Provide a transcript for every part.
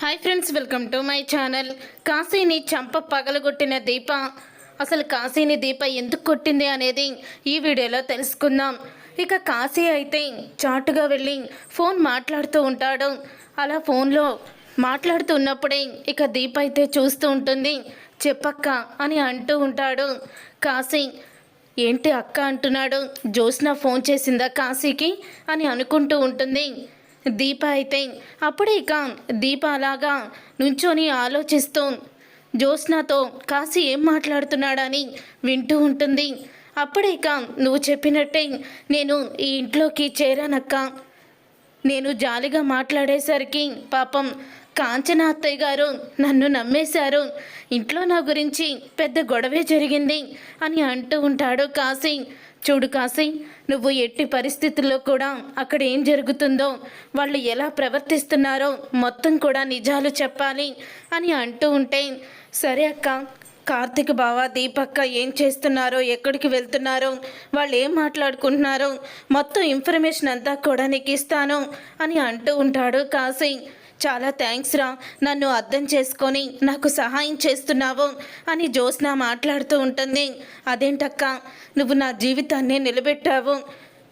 Hi friends welcome to my channel కాశీని చంప పగలగొట్టిన దీప. అసలు కాశీని దీప ఎందుకు కొట్టింది అనేది ఈ వీడియోలో తెలుసుకుందాం. ఇక కాశీ అయితే చాటుగా వెళ్ళి ఫోన్ మాట్లాడుతూ ఉంటాడు. అలా ఫోన్లో మాట్లాడుతూ ఉన్నప్పుడే ఇక దీప అయితే చూస్తూ ఉంటుంది. చెప్పక్క అని అంటూ ఉంటాడు. కాశీ ఏంటి అక్క అంటున్నాడు? జ్యోత్స్న ఫోన్ చేసిందా కాశీకి? అని అనుకుంటూ ఉంటుంది. దీప అయితే అప్పుడే ఇక దీప అలాగా నుంచొని ఆలోచిస్తూ జ్యోత్స్నతో కాశీ ఏం మాట్లాడుతున్నాడని వింటూ ఉంటుంది. అప్పుడే ఇక నువ్వు చెప్పినట్టే నేను ఈ ఇంట్లోకి చేరానక్క. నేను జాలిగా మాట్లాడేసరికి పాపం కాంచన అత్తయ్య గారు నన్ను నమ్మేశారు. ఇంట్లో నా గురించి పెద్ద గొడవే జరిగింది అని అంటూ ఉంటాడు కాశీ. చూడు కాశీ నువ్వు ఎట్టి పరిస్థితుల్లో కూడా అక్కడ ఏం జరుగుతుందో వాళ్ళు ఎలా ప్రవర్తిస్తున్నారో మొత్తం కూడా నిజాలు చెప్పాలి అని అంటూ ఉంటే సరే అక్క కార్తిక్ బావ దీపక్క ఏం చేస్తున్నారో ఎక్కడికి వెళ్తున్నారో వాళ్ళు ఏం మాట్లాడుకుంటున్నారో మొత్తం ఇన్ఫర్మేషన్ అంతా కూడా నీకు ఇస్తాను అని అంటూ ఉంటాడు కాశీ. చాలా థ్యాంక్స్ రా. నన్ను అర్థం చేసుకొని నాకు సహాయం చేస్తున్నావు అని జ్యోత్స్న మాట్లాడుతూ ఉంటుంది. అదేంటక్క? నువ్వు నా జీవితాన్ని నిలబెట్టావు.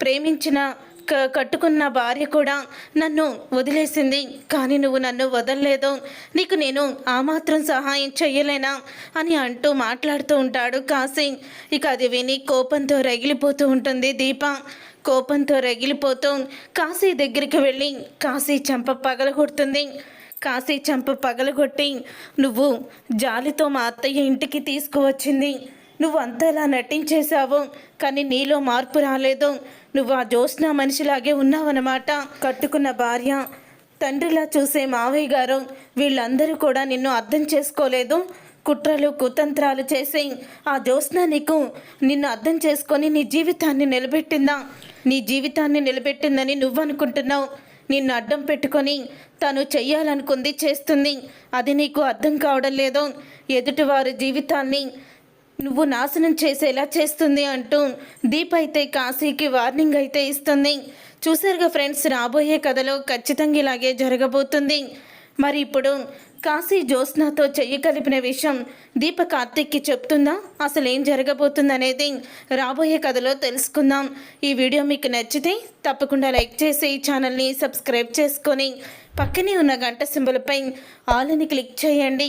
ప్రేమించిన కట్టుకున్న భార్య కూడా నన్ను వదిలేసింది. కానీ నువ్వు నన్ను వదలలేదు. నీకు నేను ఆ మాత్రం సహాయం చెయ్యలేనా? అని అంటూ మాట్లాడుతూ ఉంటాడు కాశీ. ఇక అది విని కోపంతో రగిలిపోతూ ఉంటుంది దీప. కోపంతో రగిలిపోతూ కాశీ దగ్గరికి వెళ్ళి కాశీ చంప పగలగొడుతుంది కాశీ చంప పగలగొట్టి నువ్వు జాలితో మా అత్తయ్య ఇంటికి తీసుకువచ్చింది. నువ్వు అంతలా నటించేశావు కానీ నీలో మార్పు రాలేదు. నువ్వు ఆ జ్యోత్స్న మనిషిలాగే ఉన్నావన్నమాట. కట్టుకున్న భార్య తండ్రిలా చూసే మావయ్య గారు వీళ్ళందరూ కూడా నిన్ను అర్థం చేసుకోలేదు. కుట్రలు కుతంత్రాలు చేసి ఆ జ్యోత్స్న నీకు నిన్ను అర్థం చేసుకొని నీ జీవితాన్ని నిలబెట్టిందా? నీ జీవితాన్ని నిలబెట్టిందని నువ్వు అనుకుంటున్నావు నిన్ను అడ్డం పెట్టుకొని తను చెయ్యాలనుకుంది చేస్తుంది. అది నీకు అర్థం కావడం లేదు. ఎదుటివారి జీవితాన్ని నువ్వు నాశనం చేసేలా చేస్తుంది అంటూ దీప్ అయితే కాశీకి వార్నింగ్ అయితే ఇస్తుంది. చూసారుగా ఫ్రెండ్స్ రాబోయే కథలో ఖచ్చితంగా ఇలాగే జరగబోతుంది. మరి ఇప్పుడు కాశీ జ్యోత్స్నాతో చెయ్యి కలిపిన విషయం దీప కార్తిక్కి చెప్తుందా? అసలు ఏం జరగబోతుంది అనేది రాబోయే కథలో తెలుసుకుందాం. ఈ వీడియో మీకు నచ్చితే తప్పకుండా లైక్ చేసి ఈ ఛానల్ని సబ్స్క్రైబ్ చేసుకొని పక్కనే ఉన్న గంట సింబల్పై ఆల్ని క్లిక్ చేయండి.